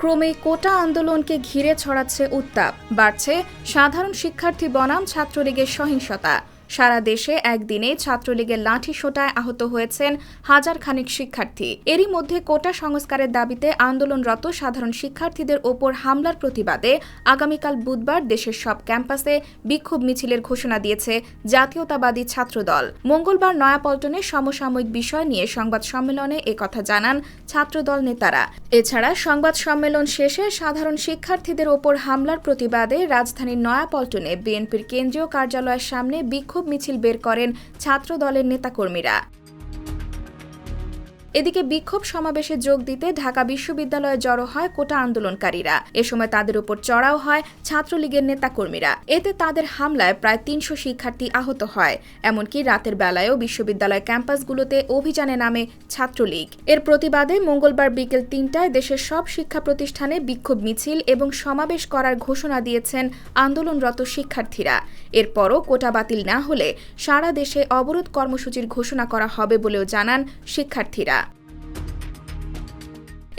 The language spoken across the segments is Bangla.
ক্রমে কোটা আন্দোলনকে ঘিরে ছড়াচ্ছে উত্তাপ বাড়ছে সাধারণ শিক্ষার্থী বনাম ছাত্রলীগের সহিংসতা। সারা দেশে একদিনে ছাত্রলীগের লাঠি সোটায় আহত হয়েছেন হাজার খানিক শিক্ষার্থী। এরই মধ্যে কোটা সংস্কারের দাবিতে আন্দোলনরত সাধারণ শিক্ষার্থীদের ওপর হামলার প্রতিবাদে আগামীকাল বুধবার দেশের সব ক্যাম্পাসে বিক্ষোভ মিছিলের ঘোষণা দিয়েছে জাতীয়তাবাদী ছাত্রদল। মঙ্গলবার নয়াপল্টনে সমসাময়িক বিষয় নিয়ে সংবাদ সম্মেলনে একথা জানান ছাত্রদল নেতারা। এছাড়া সংবাদ সম্মেলন শেষে সাধারণ শিক্ষার্থীদের ওপর হামলার প্রতিবাদে রাজধানীর নয়াপল্টনে বিএনপির কেন্দ্রীয় কার্যালয়ের সামনে বিক্ষোভ মিছিল বের করেন ছাত্র দলের নেতাকর্মীরা। এদিকে বিক্ষোভ সমাবেশে যোগ দিতে ঢাকা বিশ্ববিদ্যালয়ে জড়ো হয় কোটা আন্দোলনকারীরা। এ সময় তাদের উপর চড়াও হয় ছাত্রলীগের নেতাকর্মীরা। এতে তাদের হামলায় প্রায় তিনশো শিক্ষার্থী আহত হয়। এমনকি রাতের বেলায়ও বিশ্ববিদ্যালয় ক্যাম্পাসগুলোতে অভিযানে নামে ছাত্রলীগ। এর প্রতিবাদে মঙ্গলবার বিকেল তিনটায় দেশের সব শিক্ষা প্রতিষ্ঠানে বিক্ষোভ মিছিল এবং সমাবেশ করার ঘোষণা দিয়েছেন আন্দোলনরত শিক্ষার্থীরা। এরপরও কোটা বাতিল না হলে সারা দেশে অবরোধ কর্মসূচির ঘোষণা করা হবে বলেও জানান শিক্ষার্থীরা।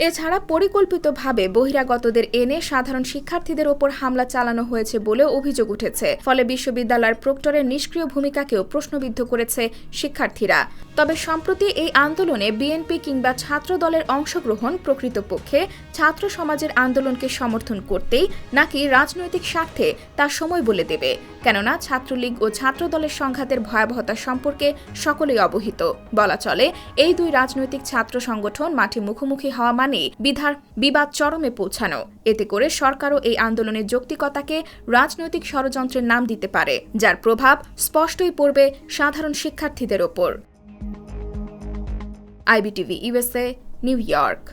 এছাড়া পরিকল্পিতভাবে বহিরাগতদের এনে সাধারণ শিক্ষার্থীদের ওপর হামলা চালানো হয়েছে বলেও অভিযোগ উঠেছে। ফলে বিশ্ববিদ্যালয়ের প্রক্টরের নিষ্ক্রিয় ভূমিকাকেও প্রশ্নবিদ্ধ করেছে শিক্ষার্থীরা। তবে সম্প্রতি এই আন্দোলনে বিএনপি কিংবা ছাত্র দলের অংশগ্রহণ প্রকৃতপক্ষে ছাত্র সমাজের আন্দোলনকে সমর্থন করতেই নাকি রাজনৈতিক স্বার্থে তা সময় বলে দেবে। কেননা ছাত্রলীগ ও ছাত্র দলের সংঘাতের ভয়াবহতা সম্পর্কে সকলেই অবহিত। বলা চলে, এই দুই রাজনৈতিক ছাত্র সংগঠন মাঠে মুখোমুখি হওয়া মানে বিধার বিবাদ চরমে পৌঁছানো। এতে করে সরকারও এই আন্দোলনের যৌক্তিকতাকে রাজনৈতিক ষড়যন্ত্রের নাম দিতে পারে, যার প্রভাব স্পষ্টই পড়বে সাধারণ শিক্ষার্থীদের ওপর। IBTV USA New York.